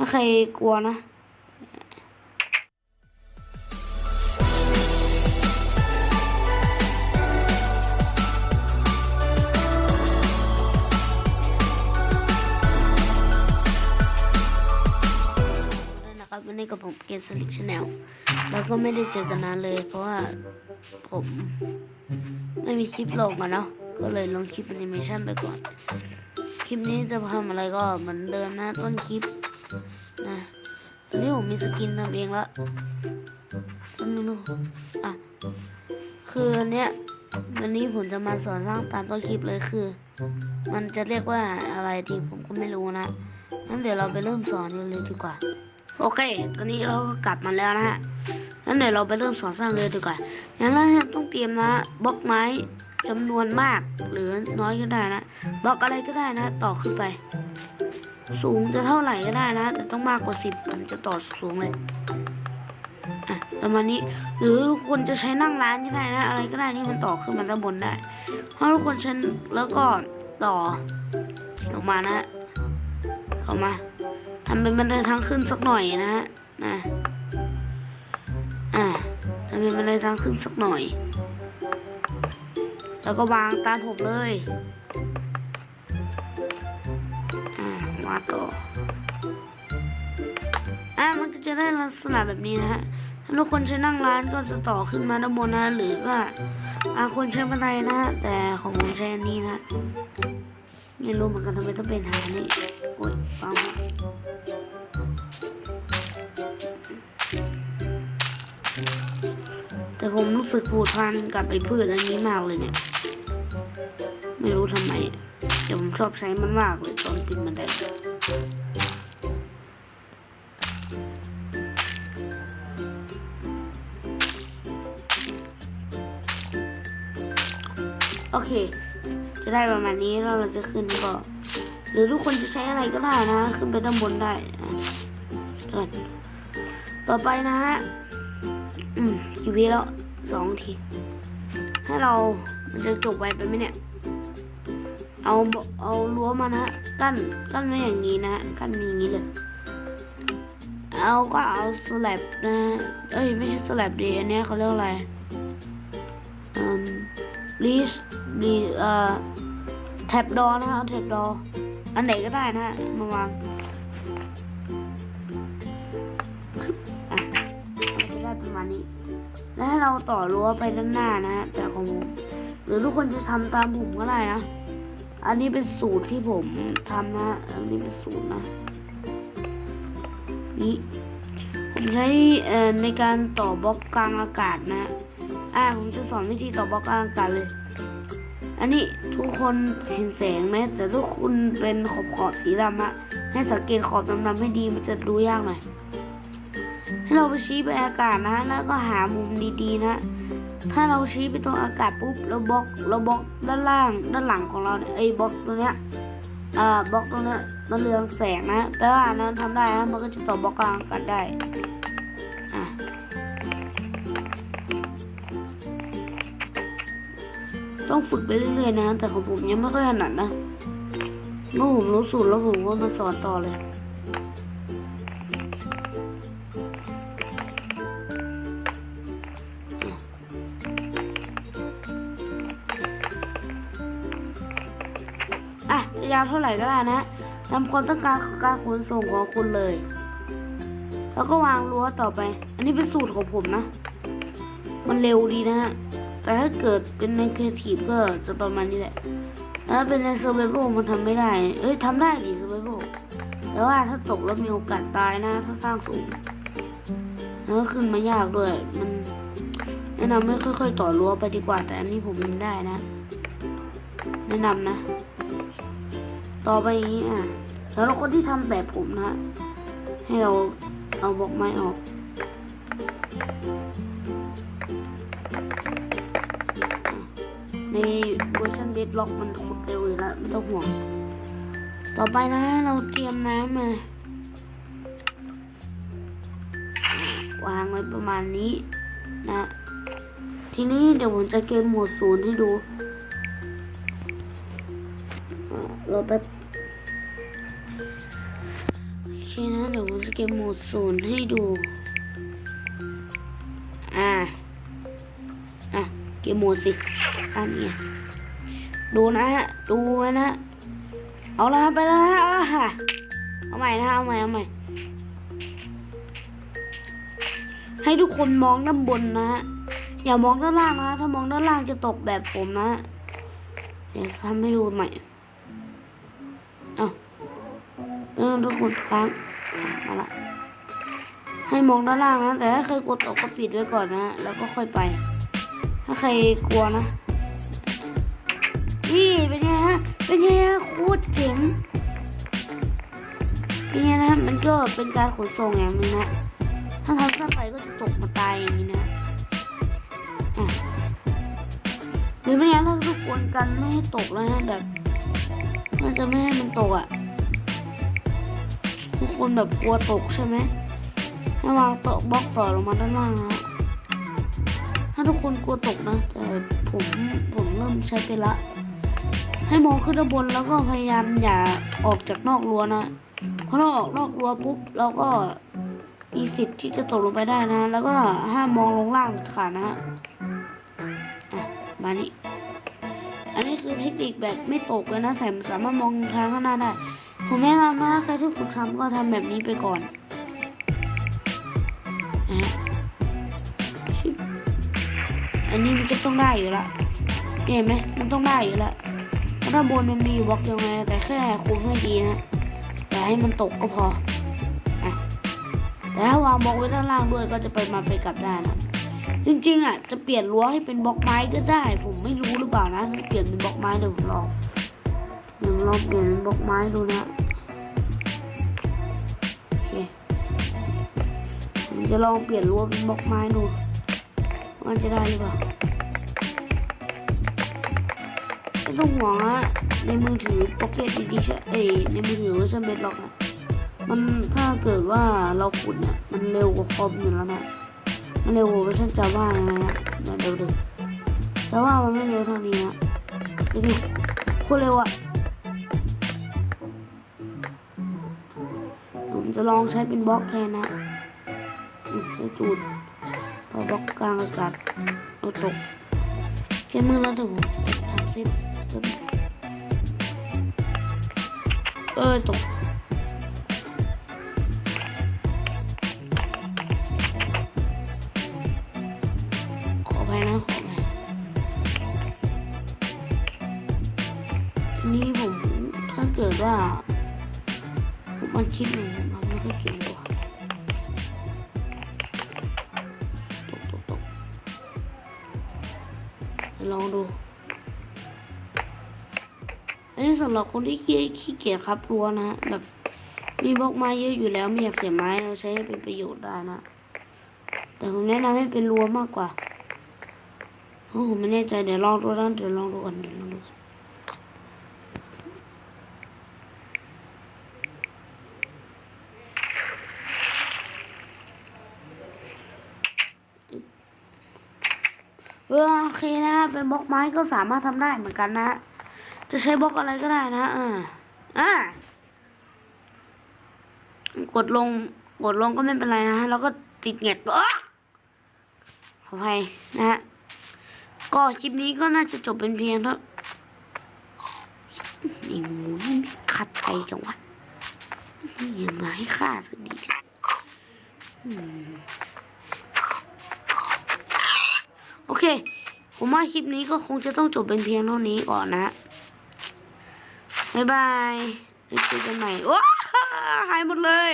ถ้าใครกลัวนะนะครับวันนี้กับผมเกมสลิกชาแนลแล้วก็ไม่ได้เจอกันนานเลย เพราะว่าผมไม่มีคลิปลงอะเนาะก็เลยลงคลิปแอนิเมชันไปก่อน คลิปนี้จะทำอะไรก็เหมือนเดิมนะต้นคลิป นะตอนนี้ผมมีสกินทำเองละต้นนู้นอะ คืออันเนี้ยวันนี้ผมจะมาสอนสร้างตามต้นคลิปเลยคือ มันจะเรียกว่าอะไรดีผมก็ไม่รู้นะ งั้นเดี๋ยวเราไปเริ่มสอนกันเลยดีกว่า โอเค ตอนนี้เราก็กลับมาแล้วนะฮะ งั้นเดี๋ยวเราไปเริ่มสอนสร้างเลยดีกว่า อย่างแรกต้องเตรียมนะบล็อกไม้จำนวนมากหรือน้อยก็ได้นะบล็อกอะไรก็ได้นะ ต่อขึ้นไป สูงจะเท่าไหร่ก็ได้นะ แต่ต้องมากกว่าสิบผมจะต่อสูงเลยอะประมาณนี้หรือทุกคนจะใช้นั่งร้านก็ได้นะ อะไรก็ได้ที่มันต่อขึ้นมาด้านบนได้เพราะทุกคนใช้แล้วก็ต่อออกมานะเข้ามาทำเป็นบันไดทางขึ้นสักหน่อยนะฮะนะอ่าทำเป็นบันไดทางขึ้นสักหน่อย แล้วก็วางตามผมเลย อ่าต่ออ่ามันก็จะได้ลักษณะแบบนี้นะฮะถ้าทุกคนใช้นั่งร้านก็จะต่อขึ้นมาด้านบนนะหรือว่าบาคนใช้บันไดนะแต่ของผมใช้อันนี้นะไม่รู้เหมือนกันทำไมต้องเป็นหานี่โอ้ยฟังแต่ผมรู้สึกผูกพันกับไอ้พืชอันนี้มากเลยเนี่ย ไม่รู้ทำไม แต่ผมชอบใช้มันมากเลยตอนปีนบันไดโอเค จะได้ประมาณนี้แล้วเราจะขึ้นก็ หรือทุกคนจะใช้อะไรก็ได้นะ ขึ้นไปด้านบนได้อะเดินต่อไปนะฮะ อืมกี่วิแล้วสองที ให้เรามันจะจบไวไปไหมเนี่ย เอาเอารั้วมานะฮะกั้นกั้นไว้อย่างนี้นะฮะกั้นอย่างนี้เลยเอาก็เอาสแลบนะเอ้ยไม่ใช่สแลบดีอันนี้เขาเรียกอะไรอืมลีชลีเอ่อแท็บดอนะเอาแท็บดออันไหนก็ได้นะฮะมาวางอะจะได้ประมาณนี้แล้วให้เราต่อรั้วไปด้านหน้านะฮะแต่ของผมหรือทุกคนจะทำตามผมก็ได้นะ อันนี้เป็นสูตรที่ผมทำนะ อันนี้เป็นสูตรนะ นี่ ผมใช้ในการต่อบล็อกกลางอากาศนะ อ่า ผมจะสอนวิธีต่อบล็อกกลางอากาศเลย อันนี้ทุกคนเห็นแสงไหม แต่ทุกคนเป็นขอบขอบสีดำอะให้สังเกตขอบดำๆให้ดี มันจะดูยากหน่อย ให้เราไปชี้ไปอากาศนะ แล้วก็หามุมดีๆนะ ถ้าเราชี้ไปตรงอากาศปุ๊บเราบล็อกเราบล็อกด้านล่างด้านหลังของเราเนี่ยไอ้บล็อกตัวเนี้ยอ่าบล็อกตรงเนี้ยมันเรืองแสงนะแปลว่านั้นทำได้นะมันก็จะต่อบล็อกกลางอากาศได้อะต้องฝึกไปเรื่อยๆนะ แต่ของผมยังไม่ค่อยถนัดนะเมื่อผมรู้สูตรแล้วผมก็มาสอนต่อเลย ยาวเท่าไหร่ก็ได้นะตามความต้องการของการขนส่งของคุณเลย แล้วก็วางรั้วต่อไป อันนี้เป็นสูตรของผมนะ มันเร็วดีนะฮะ แต่ถ้าเกิดเป็นในครีเอทีฟก็จะประมาณนี้แหละถ้าเป็นในเซอร์ไ a เ l มันทำไม่ได้ เอ้ยทำได้ดิเซอร์ไ a เ l แต่ว่าถ้าตกแล้วมีโอกาสตายนะ ถ้าสร้างสูง แล้วก็ขึ้นมายากด้วย มันแนะนำไม่ค่อยๆ ต่อรั้วไปดีกว่า แต่อันนี้ผมมันได้นะ แนะนำนะ ต่อไปนี้อะสำหรับคนที่ทำแบบผมนะ ให้เราเอาบอกไม้ออกในเวอร์ชันเบสล็อกมันขุดเร็วอยู่แล้วไม่ต้องห่วง ต่อไปนะเราเตรียมน้ำมาวางไว้ประมาณนี้นะ ทีนี้เดี๋ยวผมจะเกมโหมดศูนย์ให้ดู ราไปโอเคนะเดี๋ยวผมจะเก็บโหมดศูนย์ให้ดู อ่า อะ เก็บโหมดสิอันนี้ดูนะฮะ ดูนะ เอาละไปแล้วนะเอาค่ะเอาใหม่นะเอาใหม่เอาใหม่ให้ทุกคนมองด้านบนนะฮะ อย่ามองด้านล่างนะ ถ้ามองด้านล่างจะตกแบบผมนะเดี๋ยวทำให้ดูใหม่ ทุกคนค้างมาละให้มองด้านล่างนะ แต่ถ้าใครกลัวตกก็ปิดไว้ก่อนนะ แล้วก็ค่อยไป ถ้าใครกลัวนะ นี่เป็นไงฮะ เป็นไงฮะโคตรเจ๋งเป็นไงนะมันก็เป็นการขนส่งอย่างนึงนะ ถ้าทำพลาดไปก็จะตกมาตายอย่างนี้นะอะหรือไม่งั้นเราทุกคนกันไม่ให้ตกแล้วนะแบบ มันจะไม่ให้มันตกอะ ทุกคนแบบกลัวตกใช่ไหมให้วางโต๊ะบล็อกต่อลงมาด้านล่างนะถ้าทุกคนกลัวตกนะแต่ผมผมเริ่มใช้ไปละ ให้มองขึ้นด้านบนแล้วก็พยายามอย่าออกจากนอกรั้วนะเพราะเราออกนอกรั้วปุ๊บเราก็มีสิทธิ์ที่จะตกลงไปได้นะ แล้วก็ห้ามมองลงล่างขาดนะฮะอะมานี่อันนี้คือเทคนิคแบบไม่ตกเลยนะแต่สามารถมองทางข้างหน้าได้ ผมแนะนำนะใครที่ฝึกทำก็ทำแบบนี้ไปก่อนนะฮะอันนี้มันจะต้องได้อยู่ละเห็นไหมมันต้องได้อยู่ละเพราะด้านบนมันมีอยู่บล็อกเดียวไงแต่แค่คุมให้ดีนะอย่าให้มันตกก็พออะแต่ถ้าวางบล็อกไว้ด้านล่างด้วยก็จะไปมาไปกลับได้นะจริงๆอะจะเปลี่ยนรั้วให้เป็นบล็อกไม้ก็ได้ ผมไม่รู้หรือเปล่านะถ้าเปลี่ยนเป็นบล็อกไม้เดี๋ยวผมลอง เดี๋ยวลองเปลี่ยนบล็อกไม้ดูนะโอเคผมจะลองเปลี่ยนรั้วเป็นบล็อกไม้ดูว่าจะได้หรือเปล่าไม่ต้องห่วงนะในมือถือพ็อกเก็ตดีๆใช่เอ้ในมือถือเช่นเบสล็อกนะมันถ้าเกิดว่าเราขุดเนี่ยมันเร็วกว่าคอมอยู่แล้วนะมันเร็วกว่าเวอร์ชันจาว่านะฮะเดี๋ยวเดี๋ยวดูจาว่ามันไม่เร็วเท่านี้นะดูดิโคตรเร็วอะ ผมจะลองใช้เป็นบล็อกแทนนะใช้สูตรพอบล็อกกลางอากาศเอาตกแค่มือแล้วเดี๋ยวผมทำซ็ตเออตกขอไปนะขอไปนนี้ผมถ้าเกิดว่าันคิดหนึ่งผมทำไม่ค่อยเก่งกว่าตกตกตกลองดูอันนี้สำหรับคนที่ขี้ขี้เกียจครับรัวนะแบบมีบล็อกไม้เยอะอยู่แล้วไม่อยากเสียไม้เราใช้ให้เป็นประโยชน์ได้นะ แต่ผมแนะนำให้เป็นรัวมากกว่าเพราะผมไม่แน่ใจเดี๋ยวลองดูนะเดี๋ยวลองดูกันเดี๋ยวลองดูกัน เออโอเคนะเป็นบล็อกไม้ก็สามารถทำได้เหมือนกันนะ จะใช้บล็อกอะไรก็ได้นะเอออ่ากดลงกดลงก็ไม่เป็นไรนะแล้วก็ติดแงกอ๊ะขออภัยนะฮะก็คลิปนี้ก็น่าจะจบเป็นเพียงเท่านี่หมูนี่ไม่ขัดใจจังวะนี่ยังมาให้ฆ่าสักดีอืมโอเค ผมว่าคลิปนี้ก็คงจะต้องจบเป็นเพียงเท่านี้ก่อนนะบ๊ายบายไว้เจอกันใหม่โอ้หายหมดเลย